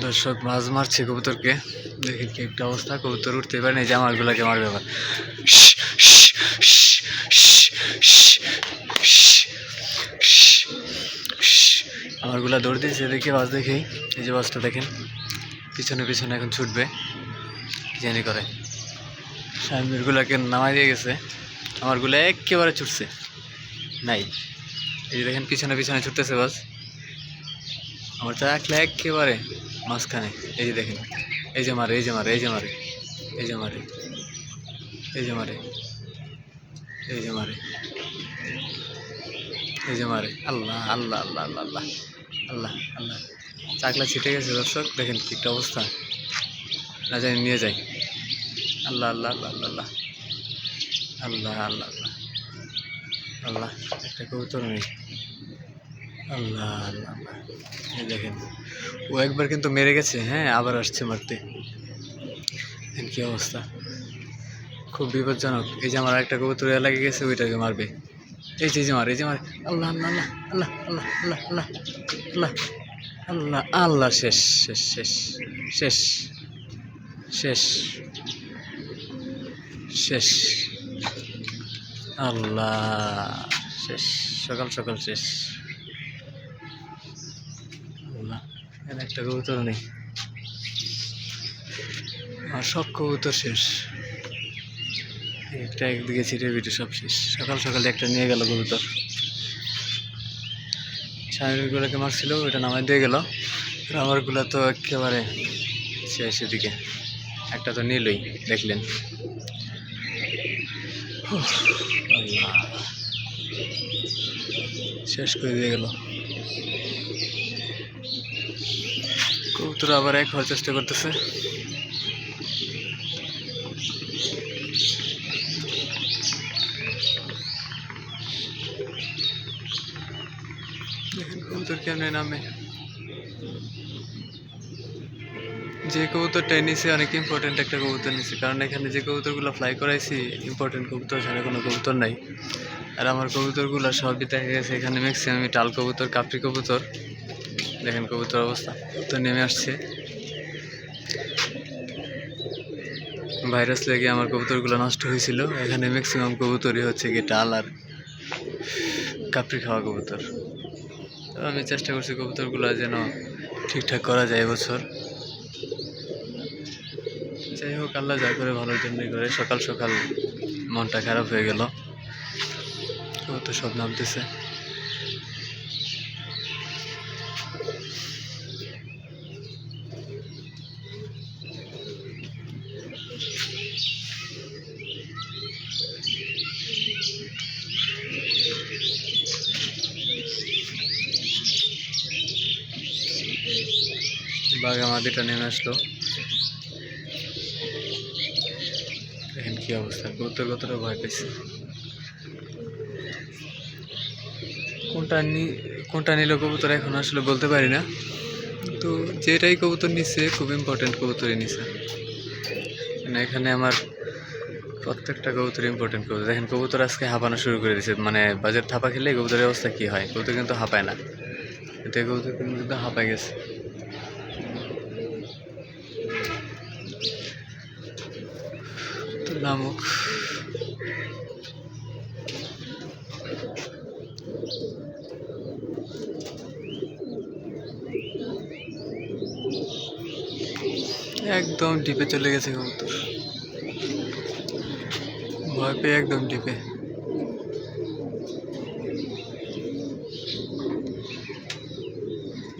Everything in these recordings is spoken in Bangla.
দর্শক, মাছ মারছে কবুতরকে। দেখেন কি একটা অবস্থা, কবুতর উঠতে পারে না যে আমারগুলাকে মারবে আবার। আমারগুলা দৌড় দিয়েছে, দেখে বাস দেখে। এই যে বাসটা দেখেন, পিছনে পিছনে এখন ছুটবে। জানি করে। সামনেরগুলাকে নামাই দিয়ে গেছে। আমারগুলা একেবারে ছুটছে। নাই। এই দেখেন, পিছনে পিছনে ছুটতেছে বাস। আমার চা একলা একেবারে। মাঝখানে। এই যে দেখেন। এই যে মারে, এই যে মারে, এই যে মারে। এই যে মারে। এই যে মারে। এই যে মারে। এই যে মারে। আল্লাহ আল্লাহ আল্লাহ আল্লাহ আল্লাহ। আল্লাহ আল্লাহ। চাকলা ছিটে গেছে, দর্শক। দেখেন কি একটা অবস্থা। না জানি, নিয়ে যাই। আল্লাহ আল্লাহ আল্লাহ আল্লাহ আল্লাহ। আল্লাহ আল্লাহ আল্লাহ। একটা কবুতর নেই। আল্লাহ আল্লাহ এই দেখেন ও একবার কিন্তু মেরে গেছে হ্যাঁ আবার আসছে মারতে কি অবস্থা খুব বিপজ্জনক এই যে আমার একটা কবুতর লাগে গেছে ওইটাকে মারবে এই যে মার এই যে মার আল্লাহ আল্লাহ আল্লাহ আল্লাহ আল্লাহ আল্লাহ আল্লাহ আল্লাহ আল্লাহ শেষ শেষ শেষ শেষ শেষ শেষ আল্লাহ শেষ সকাল সকাল শেষ আল্লাহ এখানে একটা কবুতর নেই। আর সব কবুতর শেষ। একটা একদিকে ছিটে বিটে সব শেষ। সকাল সকালে একটা নিয়ে গেল কবুতর। স্বামীগুলোকে মারছিল, ওইটা নামাই দিয়ে গেল। আর আমারগুলো তো একেবারে শেষ এদিকে। একটা তো নিলই, দেখলেন। শেষ করে দিয়ে গেল। কবুতর আবার এক হওয়ার চেষ্টা করতেছে। কবুতর কেমনে নামে। যে কবুতরটা নিছে, অনেক ইম্পর্টেন্ট একটা কবুতর নিছে। কারণ এখানে যে কবুতরগুলো ফ্লাই করাইছি ইম্পর্টেন্ট কবুতর ছাড়া কোনো কবুতর নাই। আর আমার কবুতরগুলো সবই দেখা গেছে এখানে ম্যাক্সিমামই টাল কবুতর, কাপড়ি কবুতর। দেখেন কবুতর অবস্থা। তো নেমে আসছে। ভাইরাস লেগে আমার কবুতরগুলো নষ্ট হয়েছিল। এখানে ম্যাক্সিমাম কবুতরই হচ্ছে গিয়ে টাল আর কাপড়ি খাওয়া কবুতর। তো আমি চেষ্টা করছি কবুতরগুলো যেন ঠিকঠাক করা যায় এবছর। যাই হোক, আল্লাহ যা করে ভালোর জন্যই করে। সকাল সকাল মনটা খারাপ হয়ে গেল। তো সব নামতেছে। বাঘা মাদিটা নেমে আসলো। দেখেন কি অবস্থা কবুতর কতটা ভয় পেয়েছে কোনটা নি কোনটা নিল কবুতর এখন আসলে বলতে পারি না। তো যেটাই কবুতর নিচ্ছে খুব ইম্পর্টেন্ট কবুতরই নিছে। মানে এখানে আমার প্রত্যেকটা কবুতর ইম্পর্টেন্ট কবুতর। দেখেন, কবুতর আজকে হাঁপানো শুরু করে দিয়েছে মানে বাজার থাপা খেলে কবুতরের অবস্থা কী হয়? কবুতর কিন্তু হাঁপায় না। এই কবুতর কিন্তু হাঁপায় গেছে। নামুক একদম ডিপে চলে গেছে কবুতর। ভয় পেয়ে একদম ডিপে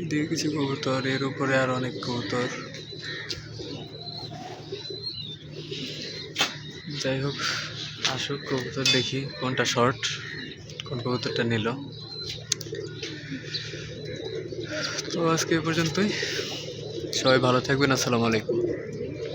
এদিকে কিছু কবুতর, এর উপরে আর অনেক কবুতর। যাই হোক, আসুক, কবুতর দেখি কোনটা শর্ট কোন কবুতরটা নিল। তো আজকে এ পর্যন্তই। সবাই ভালো থাকবেন, আসসালামু আলাইকুম।